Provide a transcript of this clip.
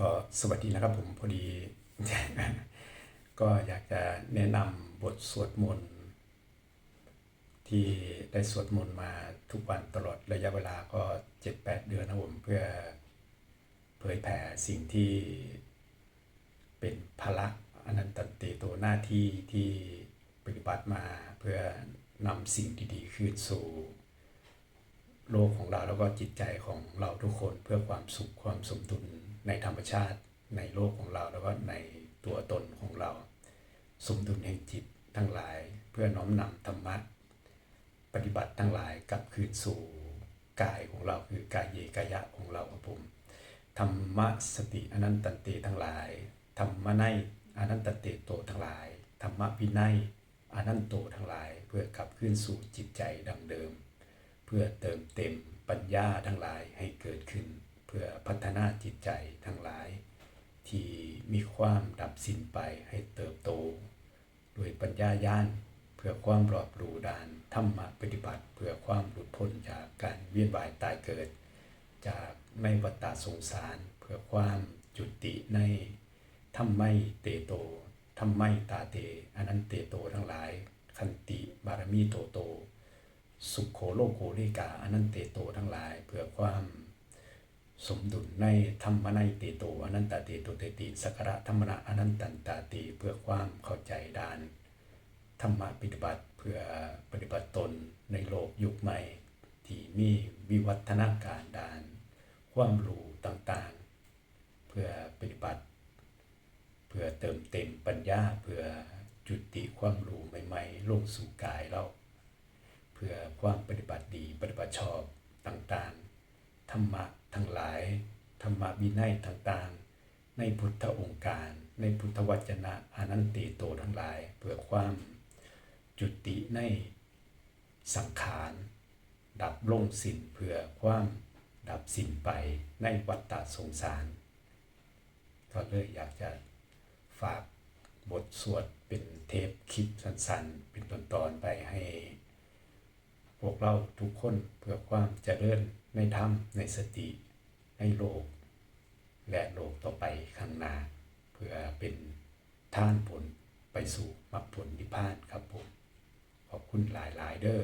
ก็สวัสดีนะครับผมพอดี ก็อยากจะแนะนำบทสวดมนต์ที่ได้สวดมนต์มาทุกวันตลอดระยะเวลาก็7-8เดือนนะผมเพื่อเผยแผ่สิ่งที่เป็นภาระอนันตเตโตหน้าที่ที่ปฏิบัติมาเพื่อนำสิ่งดีๆคืนสู่โลกของเราแล้วก็จิตใจของเราทุกคนเพื่อความสุขความสมดุล ในธรรมชาติในโลกของเราแล้วก็ในตัวตนของเรา สมดุลแห่งจิตทั้งหลายเพื่อน้อมนำธรรมะปฏิบัติทั้งหลายกลับคืนสู่กายของเราคือกายเยกายะของเราครับผมธรรมะสติอนันตันเตทั้งหลายธรรมะในอนันตเตโตทั้งหลายธรรมะวินัยอนันโตทั้งหลาย เพื่อกลับคืนสู่จิตใจดังเดิม เพื่อเติมเต็มปัญญาทั้งหลายให้เกิดขึ้น พื่อพัฒนาจิตใจทั้งหลาย ที่มีความดับสิ้นไปให้เติบโตด้วยปัญญาญาณเพื่อความรอบรู้ดานธรรมะปฏิบัติ เพื่อความหลุดพ้นจากการเวียนว่ายตายเกิด จากในวัฏฏะสงสาร เพื่อความจุติในธรรมไม่เตโตธรรมไม่ตาเตอนันเตโตทั้งหลาย คันติบารมีโตโต สุขโขโลโขเลกาอนันเตโตทั้งหลาย เพื่อความ สมดุลในธรรมนัยเตโตอนันตเตโตเตติสักระธรรมะอนันตันตาติเพื่อความเข้าใจด้าน ธรรมะปฏิบัติเพื่อปฏิบัติตนในโลกยุคใหม่ ที่มีวิวัฒนาการด้าน ความรู้ต่างๆ เพื่อปฏิบัติ เพื่อเติมเต็มปัญญาเพื่อจุติความรู้ใหม่ๆลงสู่กายเรา เพื่อความปฏิบัติดีปฏิบัติชอบต่างๆ ธรรมะทั้งหลาย ธรรมะวินัยต่างๆ ในพุทธองค์การ ในพุทธวจนะอนันติโตทั้งหลาย เพื่อความจุติในสังขาร ดับลงสิ้นเพื่อความดับสิ้นไปในวัฏฏะสงสาร ก็เลยอยากจะฝากบทสวดเป็นเทปคลิปสั้นๆ เป็นตอนๆไปให้ วกเราทุกคนเพื่อความเจริญในธรรมในสติในโลก และโลกต่อไปข้างหน้า เพื่อเป็นท่านผลไปสู่มรรคผลนิพพานครับผม ขอบคุณหลาย ๆ เด้อ